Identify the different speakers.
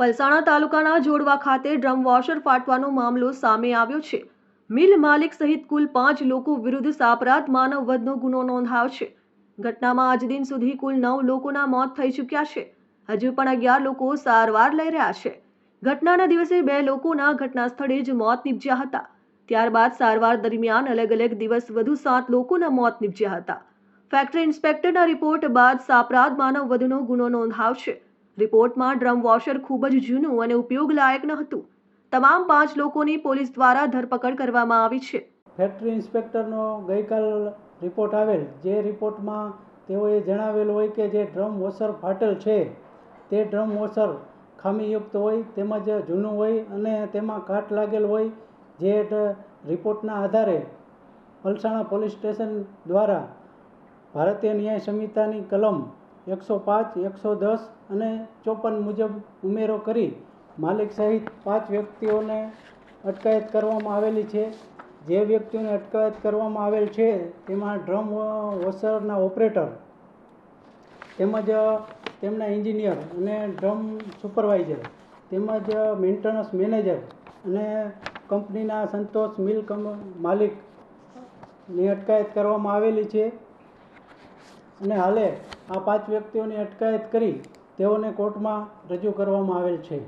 Speaker 1: પલસાણા તાલુકાના જોડવા ખાતે ડ્રમ વોશર ફાટવાનો મામલો સામે આવ્યો છે. મિલ માલિક સહિત કુલ પાંચ લોકો વિરુદ્ધ સાપરાત માનવ વધનો ગુનો નોંધાયો છે. ઘટનામાં આજ દિન સુધી કુલ નવ લોકોના મોત થઈ ચૂક્યા છે. હજુ પણ અગિયાર લોકો સારવાર લઈ રહ્યા છે. ઘટનાના દિવસે બે લોકોના ઘટના સ્થળે જ મોત નીપજ્યા હતા. ત્યારબાદ સારવાર દરમિયાન અલગ અલગ દિવસ વધુ સાત લોકોના મોત નીપજ્યા હતા. ફેક્ટરી ઇન્સ્પેક્ટરના રિપોર્ટ બાદ સાપરાધ માનવ વધનો ગુનો નોંધાયો છે. રિપોર્ટમાં ડ્રમ વોશર ખૂબ જ જૂનું અને ઉપયોગ લાયક ન હતું. તમામ પાંચ લોકોની પોલીસ દ્વારા ધરપકડ કરવામાં આવી છે.
Speaker 2: ફેક્ટરી ઇન્સ્પેક્ટરનો ગઈકાલ રિપોર્ટ આવેલ, જે રિપોર્ટમાં તેઓએ જણાવેલ હોય કે જે ડ્રમ વોશર ફાટેલ છે, તે ડ્રમ વોશર ખામીયુક્ત હોય, તેમજ જૂનું હોય અને તેમાં કાટ લાગેલ હોય, જે રિપોર્ટના આધારે પલસાણા પોલીસ સ્ટેશન દ્વારા ભારતીય ન્યાય સંહિતાની કલમ એકસો પાંચ, એકસો દસ અને ચોપન મુજબ ઉમેરો કરી માલિક સહિત પાંચ વ્યક્તિઓને અટકાયત કરવામાં આવેલી છે. જે વ્યક્તિઓને અટકાયત કરવામાં આવેલ છે તેમાં ડ્રમ વોશરના ઓપરેટર, તેમજ, તેમના એન્જિનિયર અને ડ્રમ સુપરવાઇઝર, તેમજ મેન્ટેનન્સ મેનેજર અને કંપનીના સંતોષ મિલ કમ, માલિકની અટકાયત કરવામાં આવેલી છે. અને હાલે આ પાંચ વ્યક્તિઓની અટકાયત કરી તેઓને કોર્ટમાં રજૂ કરવામાં આવેલ છે.